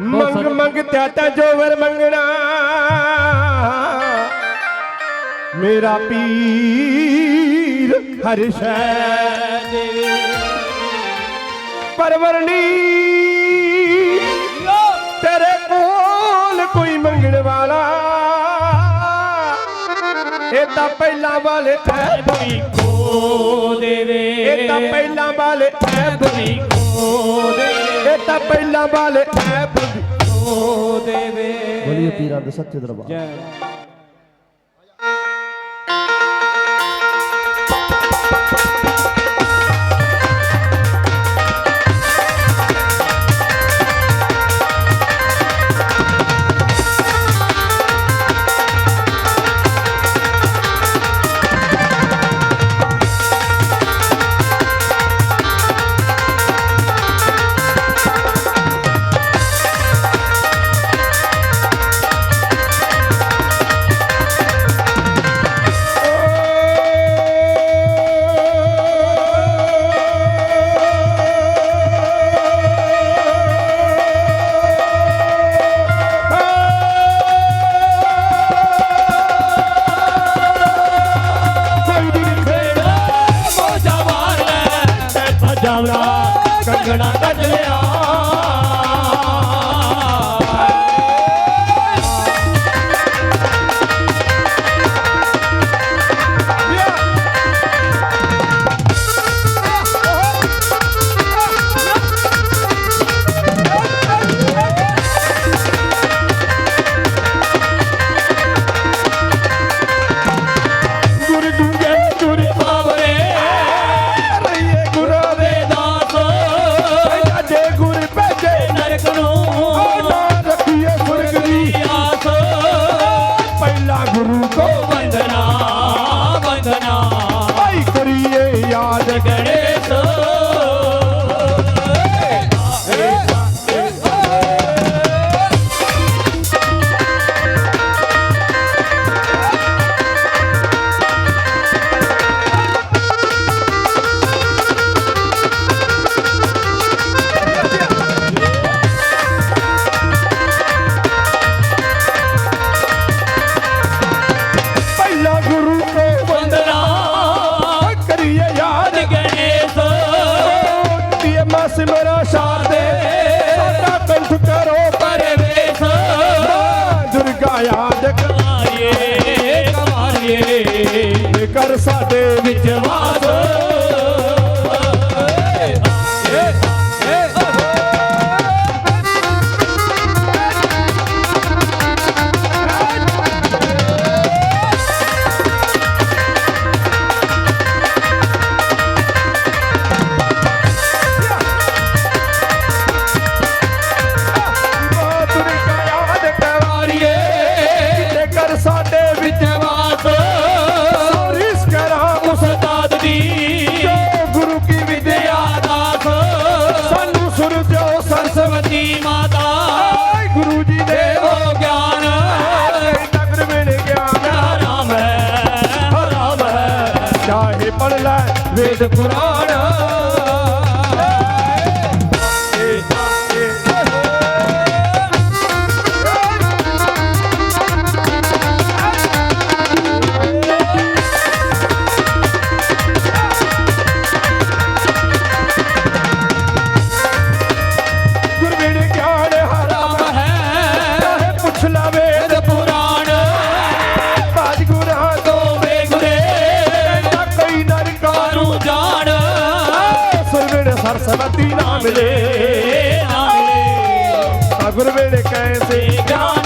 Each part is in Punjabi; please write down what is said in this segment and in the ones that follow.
ਮੰਗ ਮੰਗਤਿਆ ਤਾਂ ਜੋਵਰ ਮੰਗਣਾ। ਮੇਰਾ ਪੀਰ ਹਰ ਸ਼ੈ ਦੇ ਪਰਵਰਣੀ ਤੇਰੇ ਕੋਲ ਕੋਈ ਮੰਗਣ ਵਾਲਾ। ਇਹ ਤਾਂ ਪਹਿਲਾ ਵਾਲੇ ਐਬ ਵੀ ਖੋ ਦੇਵੇ। ਇਹ ਤਾਂ ਪਹਿਲਾਂ ਵਾਲੇ ਐਬ ਵੀ ਬੇਟਾ ਪਹਿਲਾਂ ਵਾਲੇ ਐ ਬੰਦੀ ਹੋ ਦੇਵੇ। ਬੋਲੀਏ ਪੀਰਾਂ ਦੇ ਸੱਚੇ ਦਰਬਾਰ। ਜੈ ਵੰਦਨਾ ਵੰਦਨਾ ਆਈ ਕਰੀਏ ਯਾਦ ਗੜੇ Simba ਕੇ ਪੜ ਲੈ। ਵੇਦ Quran for the building, can't you see? Gone.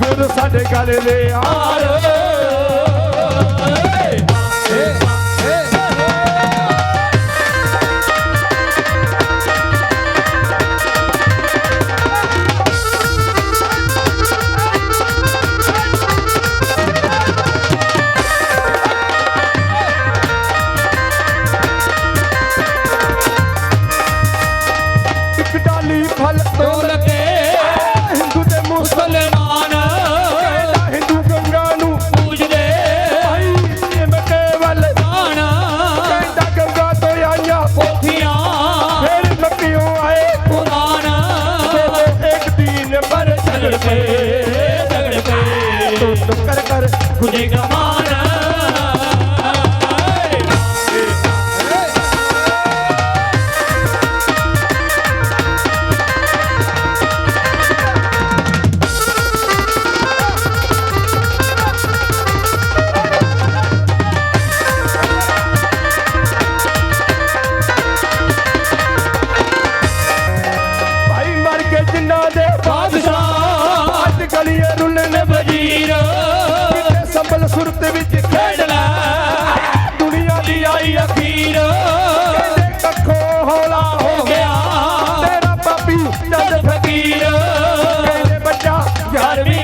ਭਾਈ ਸਾਡੇ ਗਲ ਦੇ ਆਰ ਦੇ ਬਾਦਸ਼ਾਹ। ਅੱਜ ਗਲੀਏ ਰੁੱਲਣ ਵਜ਼ੀਰ। ਕਿਤੇ ਸੰਭਲ ਸੁਰਤ ਵਿੱਚ ਖੇਡ ਲੈ। ਦੁਨੀਆ ਦੀ ਆਈ ਅਖੀਰ। ਕਹਿੰਦੇ ਕੱਖੋ ਹੌਲਾ ਹੋ ਗਿਆ। ਤੇਰਾ ਪਾਪੀ ਜਦ ਫਕੀਰ। ਕਹਿੰਦੇ ਬੱਚਾ, ਯਾਰ ਵੀ